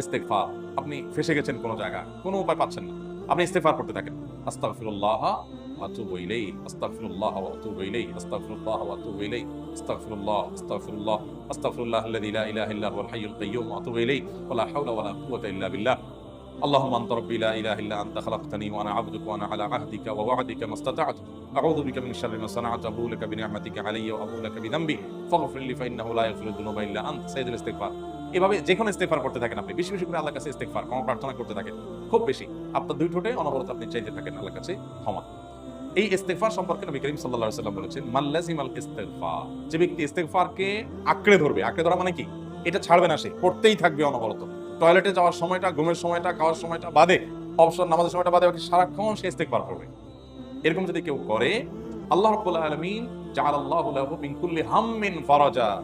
ইস্তেকফার আপনি ফেসে গেছেন কোনো জায়গায় কোনো উপায় পাচ্ছেন না আপনি ইস্তেকফার করতে থাকেন আস্তাগফিরুল্লাহ ওয়া আতুবু ইলাইহি আস্তাগফিরুল্লাহ ওয়া আতুবু ইলাইহি আস্তাগফিরুল্লাহ ওয়া আতুবু ইলাইহি আস্তাগফিরুল্লাহ আস্তাগফিরুল্লাহ আস্তাগফিরুল্লাহ আল্লাযী লা ইলাহা ইল্লা হুয়াল হাইয়ুল কাইয়্যুম ওয়া আতুবু ইলাইহি ওয়া লা হাওলা ওয়া লা কুওয়াতা ইল্লা বিল্লাহ اللهم انت ربي لا اله الا انت خلقتني وانا عبدك وانا على عهدك ووعدك ما استطعت اعوذ بك من شر ما صنعت ابو لك بنعمتك علي وابو لك بذنبي فاغفر لي فانه لا يغفر الذنوب الا انت سيد الاستغفار এভাবে যে কোনো ইস্তেগফার করতে থাকেন আপনি, বেশি বেশি করে আল্লাহর কাছে ইস্তেগফার, ক্ষমা প্রার্থনা করতে থাকেন। খুব বেশি। আপনার দুই ঠোঁটে অনবরত আপনি চাইতে থাকেন আল্লাহর কাছে ক্ষমা। এই ইস্তেগফার সম্পর্কে নবী করিম আলাইহি সাল্লাম বলেছেন মাল্লাজিমাল ইস্তেগফার। যে ব্যক্তি ইস্তেগফারকে আঁকড়ে ধরবে, আঁকড়ে ধরা মানে কি? এটা ছাড়বে না সে করতেই থাকবে অনবরত। টয়লেটে যাওয়ার সময়টা, ঘুমের সময়টা, খাওয়ার সময়টা বাদে, অবসর নামাজের সময়টা বাদে সারাক্ষণ সে ইস্তেগফার করবে। এরকম যদি কেউ করে, আল্লাহ রাব্বুল আলামিন জাআলাল্লাহু লাহু মিন কুল্লি হাম্মিন ফারাজা।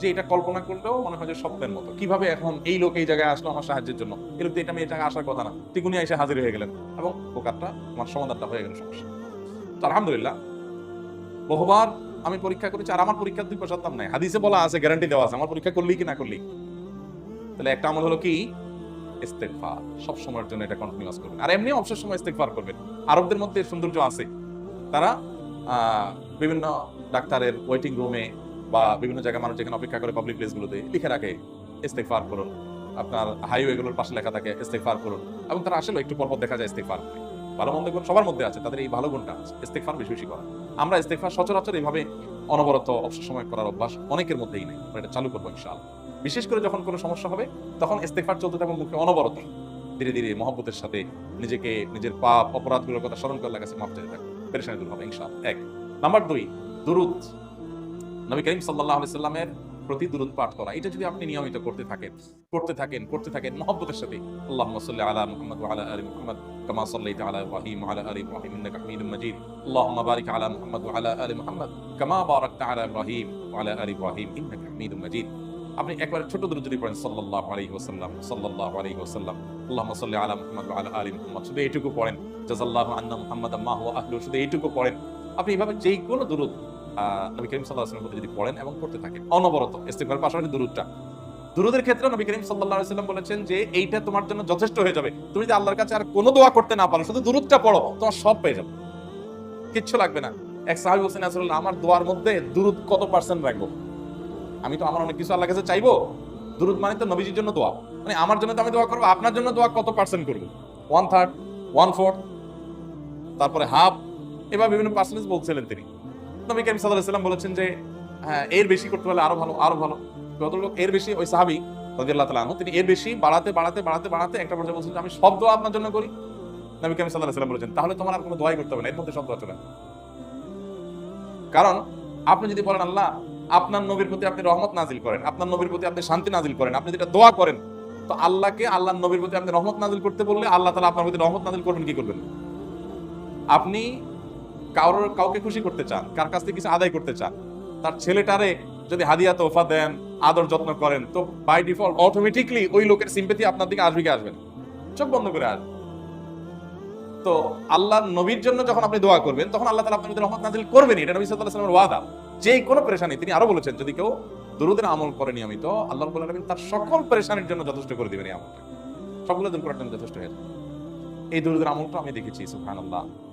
যে এটা কল্পনা করলেও মনে হয় যে স্বপ্নের মতো। কীভাবে এখন এই লোক এই জায়গায় আসলো আমার সাহায্যের জন্য? এর এটা আমি এই জায়গায় আসার কথা না। তিকুনি এসে হাজির হয়ে গেলেন এবং পোকারটা আমার সমাধানটা হয়ে গেল সমস্যা। তো আলহামদুলিল্লাহ, বহুবার আমি পরীক্ষা করেছি আর আমার পরীক্ষার দুই পয়সার নাই। হাদিসে বলা আছে গ্যারান্টি দেওয়া আছে, আমার পরীক্ষা করলি কি না করলি? তাহলে একটা আমল হলো কি? ইস্তেগফার। সব সময়ের জন্য এটা কন্টিনিউয়াস করবেন। আর এমনি অবসর সময় ইস্তেগফার করবেন। আরবদের মধ্যে সৌন্দর্য আছে। তারা বিভিন্ন ডাক্তারের ওয়েটিং রুমে বা বিভিন্ন জায়গায় মানুষ যেখানে অপেক্ষা করে পাবলিক প্লেসগুলোতে লিখে রাখে, ইস্তেগফার করুন। আপনার হাইওয়ে গুলোর পাশে লেখা থাকে, ইস্তেগফার করুন। এবং তারা আসলে একটু পরপর দেখা যায় ইস্তেগফার করে। ভালো মন্দ গুণ সবার মধ্যে আছে, তাদের এই ভালো গুণটা আছে। ইস্তেগফার বেশি বেশি করা। আমরা ইস্তেগফার সচরাচর এইভাবে অনবরত অবসর সময় করার অভ্যাস অনেকের মধ্যেই নেই। আমরা এটা চালু করব ইনশাআল্লাহ। বিশেষ করে যখন কোনো সমস্যা হবে, তখন ইস্তেগফার চলতে থাকবে মুখে অনবরত। ধীরে ধীরে মহব্বতের সাথে নিজেকে, নিজের পাপ, অপরাধগুলোর কথা স্মরণ করে কাছে মাফ চাইতে থাকবে পেরেশানি দূর হবে ইনশাআল্লাহ। এক। নাম্বার দুই, দুরুদ। নবী করিম সাল্লাল্লাহু আলাইহি সাল্লামের প্রতি দুরুদ পাঠ করা। এটা যদি আপনি নিয়মিত করতে থাকেন করতে থাকেন করতে থাকেন মহব্বতের সাথে আল্লাহ সাল্লি আলা মুহাম্মদ আলা আলি মুহাম্মদ কামা সাল্লাইতা আলা ইব্রাহিম আলা আলি ইব্রাহিম ইন্নাকা হামিদুম মাজিদ। আল্লাহুম্মা বারিক আলা মুহাম্মদ আলা আলি মুহাম্মদ কামা বারাকতা আলা ইব্রাহিম আলা আলি ইব্রাহিম ইন্নাকা হামিদুম মাজিদ। আপনি একবার ছোট দূর যদি পড়েন সাল্লাল্লাহু আলাইহি ওয়াসাল্লাম সাল্লাল্লাহু আলাইহি ওয়াসাল্লাম আল্লাহুম্মা সাল্লি আলা মুহাম্মদ আলা আলি মুহাম্মদ শুধু এইটুকু পড়েন। জাযাল্লাহু আন্না মুহাম্মাদাম মা হুয়া আহলু শুধু এইটুকু পড়েন। আপনি এইভাবে যেই কোনো আহ, নবী করিম আলাইহি ওয়াসাল্লাম যদি পড়েন এবং করতে থাকেন। অনবরত, ইস্তিগফার পাশাপাশি দুরুদটা। দুরুদের ক্ষেত্রে নবী করিম সাল্লাল্লাহু আলাইহি ওয়াসাল্লাম বলেছেন যে, এইটা তোমার জন্য যথেষ্ট হয়ে যাবে। তুমি যদি আল্লাহর কাছে আর কোনো দোয়া করতে না পারো, শুধু দুরুদটা পড়ো, তোমার সব পেয়ে যাবে। কিচ্ছু লাগবে না। এক সাহাবী বলছেন আসলে আমার দোয়ার মধ্যে দুরুদ কত পার্সেন্ট রাখব? আমি তো, আমার অনেক কিছু আল্লাহর কাছে চাইব। দুরুদ মানে তো নবীজির জন্য দোয়া। মানে আমার জন্য তো আমি দোয়া করব, আপনার জন্য দোয়া কত পার্সেন্ট করব? ওয়ান থার্ড ওয়ান ফোর্থ তারপরে হাফ এবার বিভিন্ন পার্সেন্টেজ বলছিলেন তিনি। নবী করিম সাল্লাল্লাহু আলাইহি ওয়াসাল্লাম বলেছেন যে হ্যাঁ এর বেশি করতে হলে আরও ভালো আরও ভালো। কত লোক এর বেশি, ওই সাহাবী রাদিয়াল্লাহু তাআলা তিনি এর বেশি বাড়াতে বাড়াতে বাড়াতে বাড়াতে একটা পর্যায়ে বলছেন আমি সব দোয়া আপনার জন্য করি। নবী করিম সাল্লাল্লাহু আলাইহি ওয়াসাল্লাম বলেছেন, তাহলে তোমার আর কোনো দোয়াই করতে হবে না, এর মধ্যে সব দোয়া চলে কারণ আপনি যদি বলেন, আল্লাহ, আপনার নবীর প্রতি আপনি রহমত নাজিল করেন, আপনার নবীর প্রতি আপনি শান্তি নাজিল করেন, আপনি যেটা দোয়া করেন, তো আল্লাহকে, আল্লাহর নবীর প্রতি আপনি রহমত নাজিল করতে বললে আল্লাহ তাআলা আপনার প্রতি রহমত নাজিল করবেন কি করবেন? আপনি কারোর কাউকে খুশি করতে চান, কার কাছ থেকে কিছু আদায় করতে চান, তার ছেলেটারে যদি হাদিয়া তোফা দেন, আদর যত্ন করেন, তো বাই ডিফল্ট অটোমেটিকলি ওই লোকের সিম্পেথি আপনার দিকে আসবে কি আসবে চোখ বন্ধ করে আসবে। তো আল্লাহর নবীর জন্য যখন আপনি দোয়া করবেন, তখন আল্লাহ তাআলা আপনার রহমত নাজিল করবেন এটা নবী সাল্লাল্লাহু আলাইহি ওয়াসাল্লামের ওয়াদা। যে কোনো পেরেশানি তিনি আরও বলেছেন, যদি কেউ দুরুদের আমল করে নিয়মিত, আল্লাহ রাব্বুল আলামিন তার সকল পেরেশানির জন্য যথেষ্ট করে দিবেন এই আমলটা। সবগুলো দূর করার জন্য যথেষ্ট হয়ে যাবে এই দুরুদের আমলটা আমি দেখেছি, সুবহানাল্লাহ।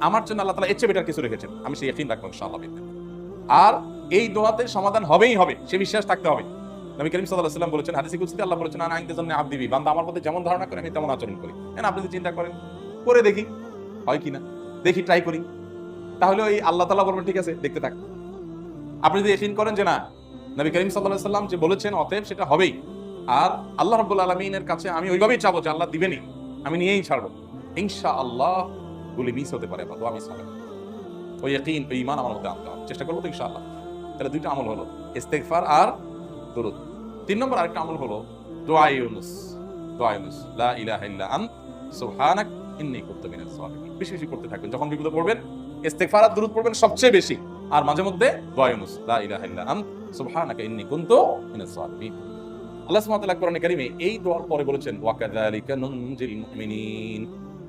আমার জন্য আল্লাহ তালা এর বেটার কিছু রেখেছেন। আমি সেই একদিন রাখব ইনশাআল্লাহ আর এই দোয়াতে সমাধান হবেই হবে, সে বিশ্বাস থাকতে হবে। নবী করিম সাল্লাহ সাল্লাম বলেছেন, হাদিসি কুলসিতে আল্লাহ বলেছেন, আনা আইনতে জন্য আবদিবি বান্দা আমার মধ্যে যেমন ধারণা করে, আমি তেমন আচরণ করি। হ্যাঁ আপনি যদি চিন্তা করেন, করে দেখি। হয় কিনা দেখি ট্রাই করি। তাহলে ওই আল্লাহ তালা বলবেন, ঠিক আছে, দেখতে থাক। আপনি যদি এফিন করেন যে, না, নবী করিম সাল্লাহ সাল্লাম যে বলেছেন, অতএব সেটা হবেই। আর আল্লাহ রব্বুল আলমিনের কাছে আমি ওইভাবেই চাবো যে, আল্লাহ দিবেনই। আমি নিয়েই ছাড়বো। ইনশা আল্লাহ গুলি মিস হতে পারে বা দোয়া মিস হবে ওই ইয়াকিন ওই ইমান আমার মধ্যে আনতে হবে চেষ্টা করব তো ইনশাআল্লাহ। তাহলে দুইটা আমল হলো, ইস্তেগফার আর দুরুদ। তিন নম্বর আরেকটা আমল হলো, দোয়া লা আন্ত, সুবহানাক কুনতু মিনাজ জালিমিন বেশি বেশি করতে থাকবেন। যখন বিপদে পড়বেন, ইস্তেগফার আর পড়বেন সবচেয়ে বেশি। আর মাঝে মধ্যে লা ইন্নী কুনতু মিনাজ জালিমিন আল্লাহ সুবহানাহু ওয়া তাআলা কোরআনে এই দোয়ার পরে বলেছেন, ওয়া কাযালিকা নুনজিল মুমিনিন।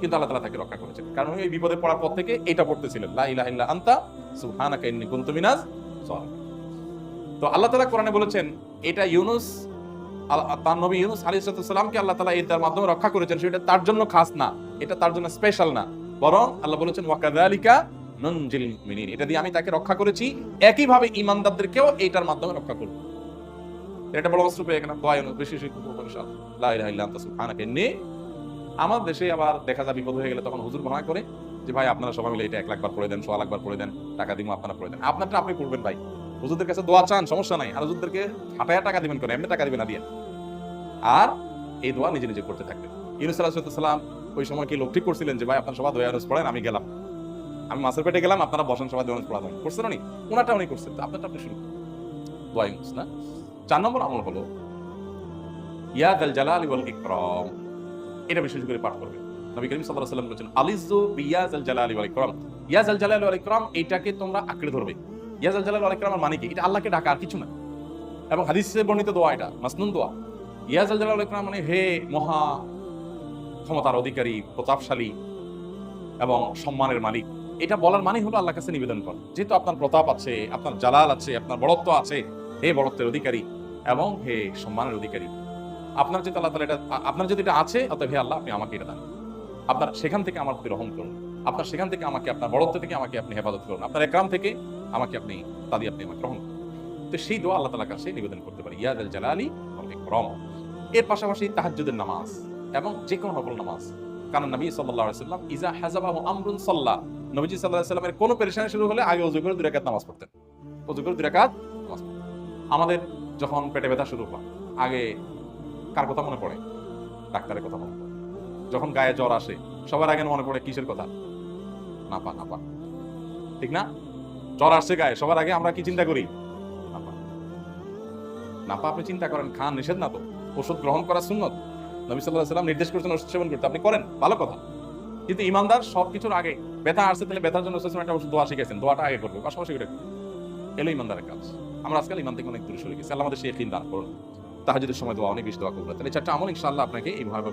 কিন্তু আল্লাহ তালা তাকে রক্ষা করেছেন। কারণ ওই বিপদে পড়ার পর থেকে এটা পড়তেছিলেন, লা ইল্লা আনতা, সুবহানাকা ইন্নী কুনতু মিনাজ তো আল্লাহ তালা কোরআনে বলেছেন, এটা ইউনুস তার নবী ইউনুস আলী আল্লাহ তালা এটার মাধ্যমে রক্ষা করেছেন, সেটা তার জন্য খাস না, এটা তার জন্য স্পেশাল না। বরং আল্লাহ বলেছেন ওয়াকাদালিকা মিনিন এটা দিয়ে আমি তাকে রক্ষা করেছি, একইভাবে ইমানদারদেরকেও এইটার মাধ্যমে রক্ষা করব। এটা বড় অস্ত্র পেয়ে গেলাম। দোয়া বেশি ইল্লা আনতা, সুবহানাকা ইন্নী আমার দেশে আবার দেখা যায় বিপদ হয়ে গেলে তখন হুজুর ভাড়া করে যে, ভাই, আপনারা সবাই মিলে এটা এক লাখবার করে দেন, সোয়া লাখবার করে দেন, টাকা দিব আপনারা করে দেন। আপনারটা আপনি করবেন, ভাই। হুজুরদের কাছে দোয়া চান, সমস্যা নাই। আর হুজুরদেরকে হাঁটায়া টাকা দিবেন করে এমনি টাকা দিবেন না, দিয়ে। আর এই দোয়া নিজে নিজে করতে থাকবেন। ইউনুস সাল্লাম ওই সময় কি লোক ঠিক করছিলেন যে, ভাই, আপনার সবাই দোয়া পড়েন, আমি গেলাম। আমি মাছের পেটে গেলাম, আপনারা বসেন, সবাই দোয়া ইউনুস পড়া দেন করছেন না নি ওনারটা উনি করছেন। তো আপনারটা আপনি শুরু দোয়া ইউনুস, না? চার নম্বর আমল হলো ইয়াদ আল জালাল ওয়াল ইকরাম। এটা বিশেষ করে পাঠ করবেন নবী করিম সাল্লাল্লাহু আলাইহি ওয়াসাল্লাম বলেছেন আলিজু বিয়াজ আল জালালি ওয়াল ইকরাম। ইয়াজ আল জালালি ওয়াল ইকরাম এটাকে তোমরা আঁকড়ে ধরবে। ইয়াজ আল জালালি ওয়াল ইকরামের মানে কি? এটা আল্লাহকে ডাকা আর কিছু না। এবং হাদিসে বর্ণিত দোয়া এটা, মাসনুন দোয়া। ইয়াজ আল জালালি ওয়াল ইকরাম মানে হে মহা ক্ষমতার অধিকারী, প্রতাপশালী এবং সম্মানের মালিক। এটা বলার মানে হলো আল্লাহর কাছে নিবেদন কর। যেহেতু আপনার প্রতাপ আছে, আপনার জালাল আছে, আপনার বড়ত্ব আছে, হে বড়ত্বের অধিকারী এবং হে সম্মানের অধিকারী। আপনার যদি আল্লাহ তাআলা এটা আপনার যদি এটা আছে, অতএব হে আল্লাহ, আপনি আমাকে এটা দান আপনার সেখান থেকে আমার প্রতি রহম করুন। আপনার সেখান থেকে আমাকে, আপনার বড়ত্ব থেকে আমাকে আপনি হেফাজত করুন। আপনার একরাম থেকে আমাকে আপনি, তাদি আপনি আমাকে রহম করুন। তো সেই দোয়া আল্লাহ তালার কাছে নিবেদন করতে পারি। ইয়াদ আল জালালি ইকরাম। এর পাশাপাশি তাহাজ্জুদের নামাজ এবং যে কোনো নফল নামাজ। কারণ নবী আলাইহি সাল্লাম ইজা হাজাবাহু আমরুন সাল্লাহ নবীজি আলাইহি সাল্লামের কোনো পেরেশানি শুরু হলে আগে ওযু করে রাকাত নামাজ পড়তেন। ওযু করে দুই রাকাত নামাজ পড়তেন। আমাদের যখন পেটে ব্যথা শুরু হয়, আগে কার কথা মনে পড়ে? ডাক্তারের কথা মনে পড়ে। যখন গায়ে জ্বর আসে, সবার আগে মনে পড়ে কিসের কথা? নাপা নাপা। ঠিক না? জ্বর আসছে গায়ে, সবার আগে আমরা কি চিন্তা করি? নাপা। নাপা, আপনি চিন্তা করেন, খান নিষেধ না তো? ওষুধ গ্রহণ করা সুন্নত? নবী সাল্লাহ সাল্লাম নির্দেশ করছেন ওষুধ সেবন করতে। আপনি করেন, ভালো কথা। কিন্তু ইমানদার সব কিছুর আগে ব্যথা আসছে, তাহলে ব্যথার জন্য একটা ওষুধ দোয়া শিখেছেন। দোয়াটা আগে করবে, পাশাপাশি করবে। এলো ইমানদারের কাজ। আমরা আজকাল ইমান থেকে অনেক দূরে সরে গেছি। আল্লাহ আমাদের সেই দান করুন। তাহাজুদের সময় দোয়া অনেক বেশি দোয়া করব তাহলে চারটা আমল ইনশাআল্লাহ আপনাকে এইভাবে